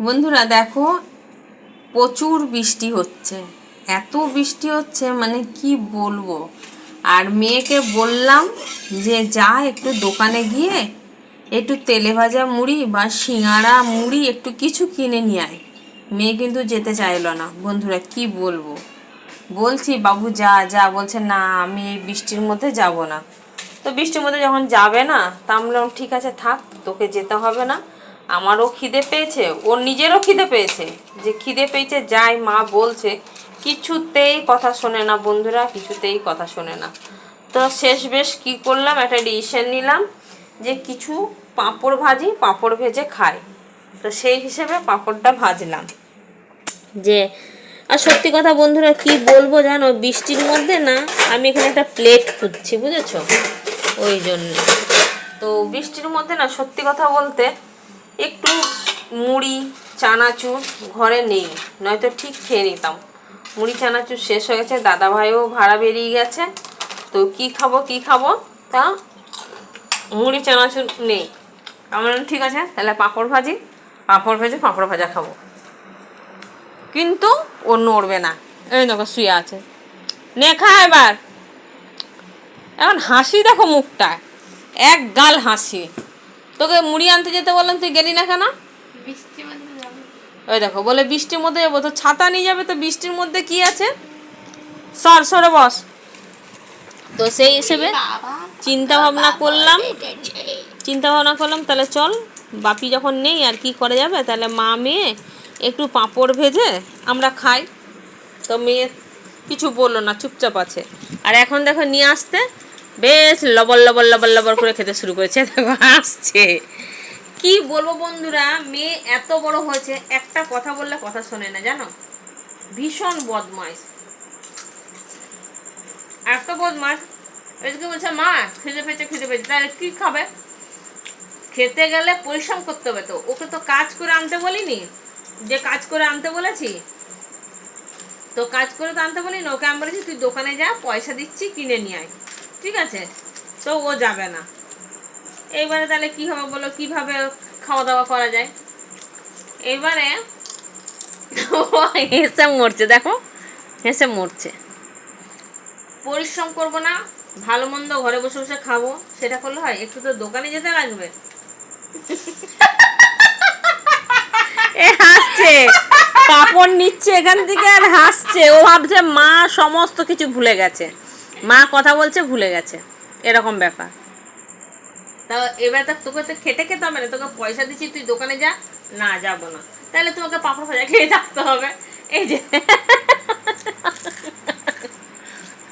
বন্ধুরা দেখো, প্রচুর বৃষ্টি হচ্ছে। এত বৃষ্টি হচ্ছে মানে কি বলব? আর মেয়েকে বললাম যে, যা একটু দোকানে গিয়ে একটু তেলে ভাজা মুড়ি বা সিঙাড়া মুড়ি একটু কিছু কিনে নিয়ে আয়। মেয়ে কিন্তু যেতে চাইলো না। বন্ধুরা, কি বলব? বলছি, বাবু, যা যা। বলছে, না, আমি এই বৃষ্টির মধ্যে যাব না। তো বৃষ্টির মধ্যে যখন যাবে না, তা আমি বললাম, ঠিক আছে, থাক, তোকে যেতে হবে না। আমারও খিদে পেয়েছে ওর নিজেরও খিদে পেয়েছে। যে খিদে পেয়েছে, যাই মা বলছে, কিছুতেই কথা শোনে না বন্ধুরা, কিছুতেই কথা শোনে না। তো শেষ বেশ কি করলাম, একটা ডিসিশন নিলাম যে কিছু পাঁপড় ভাজি, পাঁপড় ভেজে খাই। তো সেই হিসেবে পাঁপড়টা ভাজলাম। যে, আর সত্যি কথা বন্ধুরা, কি বলব জানো, বৃষ্টির মধ্যে না, আমি এখানে একটা প্লেট খুঁজছি, বুঝেছ? ওই জন্য। তো বৃষ্টির মধ্যে না, সত্যি কথা বলতে একটু মুড়ি চানাচুর ঘরে নেই নয়তো ঠিক খেয়ে নিতাম। মুড়ি চানাচুর শেষ হয়ে গেছে দাদা ভাইও ভাড়া বেরিয়ে গেছে। তো কি খাব কি খাব? তা মুড়ি চানাচুর নেই। আমি বললাম, ঠিক আছে তাহলে পাঁপড় ভাজি। পাঁপড় ভেজে পাঁপড় ভাজা খাব। কিন্তু ও নড়বে না। এই দেখো শুয়ে আছে। নে খা এবার। এখন হাসি দেখো মুখটা এক গাল হাসি। তোকে মুড়ি আনতে যেতে বললাম তুই গেলি না কেন? ওই দেখো বলে বৃষ্টির মধ্যে যাব। তো ছাতা নিয়ে যাবে তো বৃষ্টির মধ্যে কি আছে? সর সরে বস। তো সেই হিসেবে চিন্তা ভাবনা করলাম। চিন্তা ভাবনা করলাম তাহলে চল বাপি যখন নেই আর কি করে যাবে তাহলে মা মেয়ে একটু পাঁপড় ভেজে আমরা খাই। তো মেয়ে কিছু বলল না চুপচাপ আছে। আর এখন দেখো নিয়ে আসতে বেশ লবল লবল লবল লবল করে খেতে শুরু করেছে। দেখো, আসছে। কি বলব বন্ধুরা, মেয়ে এত বড় হয়েছে, একটা কথা বললে কথা শোনে না, জানো? ভীষণ বদমাইশ। এত বদমাস এদিকে বলছে, মা, খিদে পেয়েছে খিদে পেয়েছে। তাহলে কি খাবে? খেতে গেলে পরিশ্রম করতে হবে তো। ওকে তো কাজ করে আনতে বলিনি। যে কাজ করে আনতে বলেছি, তো কাজ করে তো আনতে বলিনি। ওকে আমি বলেছি, তুই দোকানে যা, পয়সা দিচ্ছি, কিনে নিয়ে আয়। ঠিক আছে? তো ও যাবে না। এইবারে তাহলে কি হবে বলো? কীভাবে খাওয়া দাওয়া করা যায়? এবারে হেসে মরছে, দেখো। হেসে মরছে। পরিশ্রম করব না, ভালো মন্দ ঘরে বসে বসে খাব। সেটা করলে হয়, একটু তো দোকানে যেতে লাগবে। এ হাসছে। কাপড় নিচ্ছে এখান থেকে আর হাসছে। ও ভাবছে মা সমস্ত কিছু ভুলে গেছে। মা কথা বলছে, ভুলে গেছে। এরকম ব্যাপার। তা এবার তো তোকে তো খেটে খেতে হবে না, তোকে পয়সা দিচ্ছি, তুই দোকানে যা। না, যাব না। তাহলে তোমাকে পাপড় ভাজা খেয়ে থাকতে হবে। এই যে।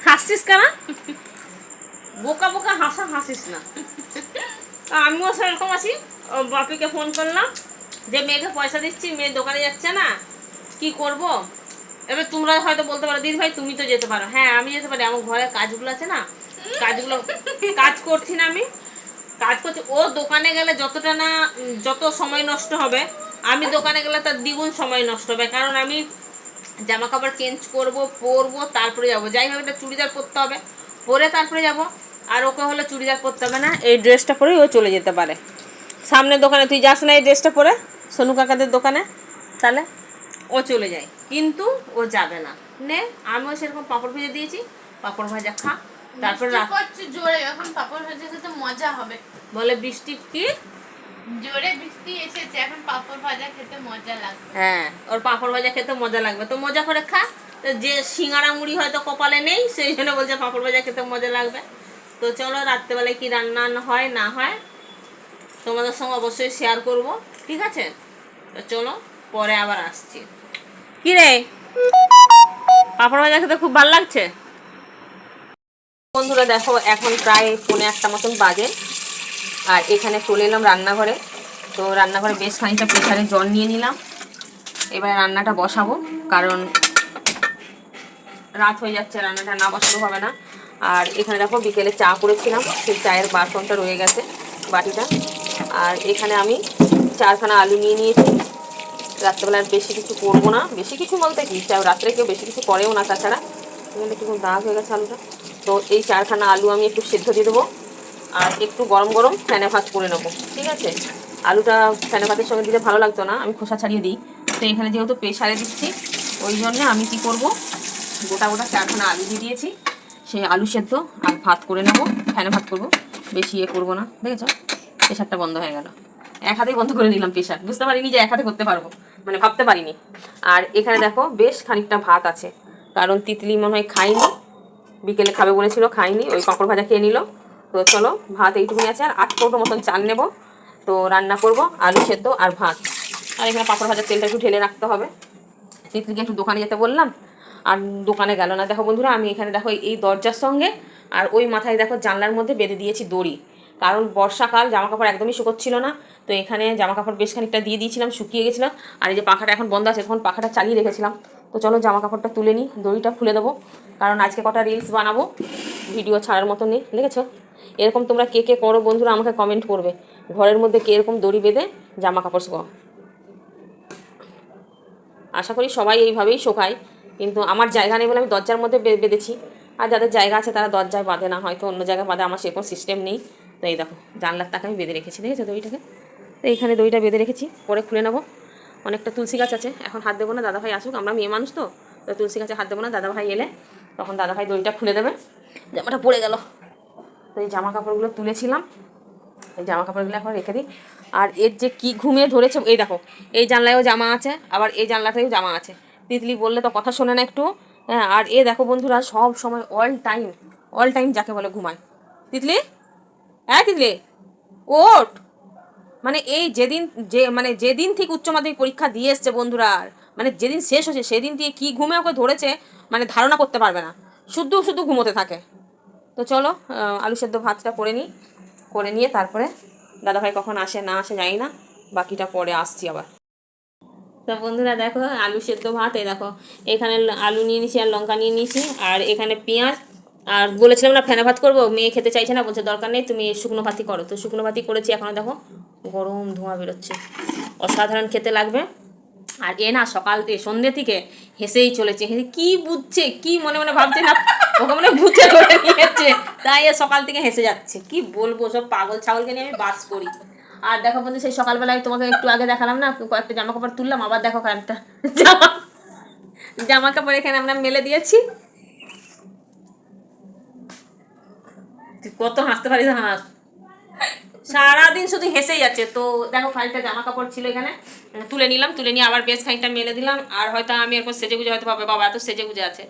হাসছিস কেন? বোকা বোকা হাসা হাসিস না। আমিও সেরকম আছি। বাপিকে ফোন করলাম যে, মেয়েকে পয়সা দিচ্ছি, মেয়ে দোকানে যাচ্ছে না। কি করব? এবার তোমরা হয়তো বলতে পারো, দিদি ভাই, তুমি তো যেতে পারো। হ্যাঁ আমি যেতে পারি। আমার ঘরে কাজগুলো আছে না? কাজগুলো, কাজ করছি না আমি। কাজ করছি। ও দোকানে গেলে যতটা না যত সময় নষ্ট হবে, আমি দোকানে গেলে তার দ্বিগুণ সময় নষ্ট হবে। কারণ আমি জামা কাপড় চেঞ্জ করব, পরবো, তারপরে যাব। যাই হোক একটা চুড়িদার পরতে হবে। পরে তারপরে যাব। আর ওকে হলে চুড়িদার পরতে হবে না। এই ড্রেসটা পরেই ও চলে যেতে পারে। সামনের দোকানে তুই যাস না এই ড্রেসটা পরে? সোনু কাকাদের দোকানে? তাহলে ও চলে যায়। কিন্তু ও যাবে না। নে আমিও সেরকম পাঁপড় ভেজে দিয়েছি পাঁপড় ভাজা খা। তারপর জোরে এখন পাপড় ভাজা খেতে মজা হবে। বলে বৃষ্টি কি? জোরে বৃষ্টি এসেছে এখন পাপড় ভাজা খেতে মজা লাগবে। হ্যাঁ ওর পাঁপড় ভাজা খেতে মজা লাগবে। তো মজা করে খা। তো যে সিঙ্গাড়া মুড়ি হয়তো কপালে নেই সেই জন্য বলছে পাঁপড় ভাজা খেতে মজা লাগবে। তো চলো রাত্রেবেলায় কি রান্না হয় না হয় তোমাদের সঙ্গে অবশ্যই শেয়ার করব। ঠিক আছে? তো চলো পরে আবার আসছি। কি রে? পাঁপড় ভাজা খেতে খুব ভালো লাগছে? বন্ধুরা দেখো, এখন প্রায় পৌনে একটা মতন বাজে, আর এখানে চলে এলাম রান্নাঘরে। তো রান্নাঘরে বেশ খানিকটা প্রেশারে জল নিয়ে নিলাম। এবার রান্নাটা বসাবো, কারণ রাত হয়ে যাচ্ছে, রান্নাটা না বসাতে হবে না। আর এখানে দেখো, বিকেলে চা করেছিলাম, সেই চায়ের বাসনটা রয়ে গেছে বাটিটা। আর এখানে আমি চারখানা আলু নিয়ে নিয়েছি। রাত্রেবেলা আর বেশি কিছু করব না। বেশি কিছু বলতে কি রাত্রে কেউ বেশি কিছু করেও না তাছাড়া। এখানে একটু দাগ হয়ে গেছে আলুটা। তো এই চারখানা আলু আমি একটু সেদ্ধ দিয়ে দেবো। আর একটু গরম গরম ফ্যানে ভাত করে নেব। ঠিক আছে? আলুটা ফেনে ভাতের সঙ্গে দিলে ভালো লাগতো না, আমি খোসা ছাড়িয়ে দিই। তো এখানে যেহেতু প্রেশারে দিচ্ছি, ওই জন্য আমি কি করব? গোটা গোটা চারখানা আলু দিয়ে দিয়েছি। সেই আলু সেদ্ধ আর ভাত করে নেব, ফ্যানে ভাত করব। বেশি ইয়ে করব না, দেখেছ? প্রেশারটা বন্ধ হয়ে গেল। এক হাতেই বন্ধ করে নিলাম প্রেশার বুঝতে পারিনি যে এক হাতে করতে পারব। মানে ভাবতে পারিনি। আর এখানে দেখো বেশ খানিকটা ভাত আছে। কারণ তিতলি মনে হয় খাইনি বিকেলে খাবে বলেছিল খাইনি ওই পাঁপড় ভাজা খেয়ে নিল। তো চলো, ভাত এইটুকুনি আছে। আর আট কৌটো মতন চাল নেব। তো রান্না করব, আলু সেদ্ধ আর ভাত। আর এখানে পাঁপড় ভাজার তেলটা একটু ঢেলে রাখতে হবে। তিতলিকে একটু দোকানে যেতে বললাম। আর দোকানে গেল না। দেখো বন্ধুরা, আমি এখানে দেখো এই দরজার সঙ্গে আর ওই মাথায় দেখো জানলার মধ্যে বেঁধে দিয়েছি দড়ি। কারণ বর্ষাকাল জামা কাপড় একদমই শুকোচ্ছিল না। তো এখানে জামা কাপড় বেশ খানিকটা দিয়ে দিয়েছিলাম, শুকিয়ে গেছিলাম। আর এই যে পাখাটা এখন বন্ধ আছে, তখন পাখাটা চালিয়ে রেখেছিলাম। তো চলো জামা কাপড়টা তুলে নিই, দড়িটা খুলে দেবো। কারণ আজকে কটা রিলস বানাবো ভিডিও ছাড়ার মতো নেই লিখেছো এরকম তোমরা কে কে করো বন্ধুরা আমাকে কমেন্ট করবে। ঘরের মধ্যে কে এরকম দড়ি বেঁধে জামা কাপড় শুকো আশা করি সবাই এইভাবেই শোকায়। কিন্তু আমার জায়গা নেই বলে আমি দরজার মধ্যে বেঁধেছি। আর যাদের জায়গা আছে তারা দরজায় বাঁধে না, হয়তো অন্য জায়গায় বাঁধে, আমার সেরকম সিস্টেম নেই। তো এই দেখো, জানলার তাকে আমি বেঁধে রেখেছি, দেখেছ দড়িটাকে তো এইখানে দইটা বেঁধে রেখেছি, পরে খুলে নেব। অনেকটা তুলসী গাছ আছে, এখন হাত দেবো না দাদাভাই আসুক, আমরা মেয়ে মানুষ তো তো তুলসী গাছে হাত দেবো না দাদাভাই এলে, তখন দাদাভাই দইটা খুলে দেবে। জামাটা পড়ে গেল। তো এই জামা কাপড়গুলো তুলেছিলাম, এই জামা কাপড়গুলো এখন রেখে দিই। আর এর যে কি ঘুমিয়ে ধরেছে, এই দেখো, এই জানলায়ও জামা আছে, আবার এই জানলাতেও জামা আছে। তিতলি বললে তো কথা শোনে না একটু হ্যাঁ আর এ দেখো বন্ধুরা, সব সময় অল টাইম অল টাইম যাকে বলে ঘুমায়। তিতলি? হ্যাঁ তিতলি ওট মানে এই যেদিন যে মানে যেদিন থেকে উচ্চ মাধ্যমিক পরীক্ষা দিয়ে এসছে বন্ধুরা আর মানে যেদিন শেষ হয়েছে সেদিন থেকে কী ঘুমে ওকে ধরেছে মানে ধারণা করতে পারবে না। শুধু শুধু ঘুমোতে থাকে। তো চলো আলু সেদ্ধ ভাতটা করে নিই করে নিয়ে তারপরে দাদাভাই কখন আসে না আসে জানি না, বাকিটা পরে আসছি আবার। তো বন্ধুরা দেখো, আলু সেদ্ধ ভাত, এই দেখো, এখানে আলু নিয়ে নিয়েছি আর লঙ্কা নিয়ে নিয়েছি, আর এখানে পেঁয়াজ আর বলেছিলাম না ফেনা ভাত করব, মেয়ে খেতে চাইছে না, বলছে দরকার নেই, তুমি শুকনো ভাতই করো। তো শুকনো ভাতই করেছি এখনও দেখো, গরম ধোঁয়া বেরোচ্ছে। অসাধারণ খেতে লাগবে। আর এ না, সকাল সন্ধ্যে থেকে হেসেই চলেছে। হেসে কি বুঝছে, কি মনে মনে ভাবছে না, ওকে মনে ভূতে ধরে নিয়েছে। তাই এ সকাল থেকে হেসে যাচ্ছে। কি বলব, সব পাগল ছাগলকে নিয়ে আমি বাস করি। আর দেখো বন্ধু, সেই সকালবেলায় তোমাকে একটু আগে দেখালাম না, কয়েকটা জামা কাপড় তুললাম, আবার দেখো কয়েকটা জামা জামা কাপড় এখানে আমরা মেলে দিয়েছি। কত হাসতে পারিস হাস। সারাদিন শুধু হেসেই যাচ্ছে। তো দেখো খানিকটা জামা কাপড় ছিল এখানে তুলে নিলাম, তুলে নিয়ে আবার বেশ খানিকটা মেলে দিলাম। আর হয়তো আমি এরপর সেজে গুজে হয়তো পাবে বাবা, এত সেজে গুজে আছে।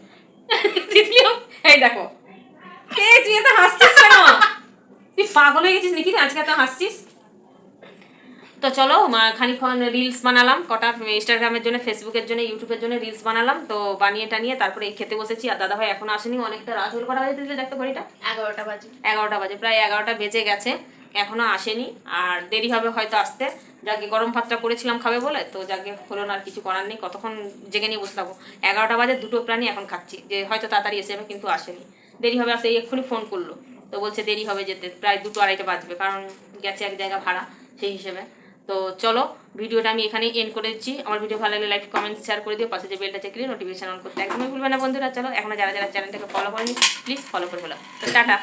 এই দেখো। এই, তুই এত হাসছিস কেন? তুই পাগল হয়ে গেছিস নাকি? আজকে এত হাসছিস? তো চলো মা- খানিকক্ষণ রিলস বানালাম কটা ইনস্টাগ্রামের জন্য ফেসবুকের জন্য ইউটিউবের জন্য রিলস বানালাম তো বানিয়ে টানিয়ে তারপরে এই খেতে বসেছি আর দাদা ভাই এখনও আসেনি অনেকটা রাত হল কটা বাজে দিলে দেখতে ঘড়িটা এগারোটা বাজে। এগারোটা বাজে প্রায় এগারোটা বেজে গেছে এখনও আসেনি আর দেরি হবে হয়তো আসতে যাকে গরম ভাতটা করেছিলাম খাবে বলে তো যাকে হলো না আর কিছু করার নেই কতক্ষণ জেগে নিয়ে বসে থাকব। এগারোটা বাজে দুটো প্রাণী এখন খাচ্ছি যে হয়তো তাড়াতাড়ি এসে যাবে কিন্তু আসেনি। দেরি হবে আসে এই এক্ষুনি ফোন করল তো বলছে দেরি হবে যেতে প্রায় দুটো আড়াইটা বাজবে কারণ গেছে এক জায়গা ভাড়া সেই হিসেবে। তো চলো, ভিডিওটা আমি এখানেই এন্ড করে দিচ্ছি। আমার ভিডিও ভালো লাগলে লাইক কমেন্ট শেয়ার করে দিও। পাশে যে বেলটা চেক নোটিফিকেশন অন করতে একদমই ভুলবে না বন্ধুরা। চলো, এখন যারা যারা চ্যানেলটাকে ফলো করেনি প্লিজ ফলো করে ফেলো। তো টাটা।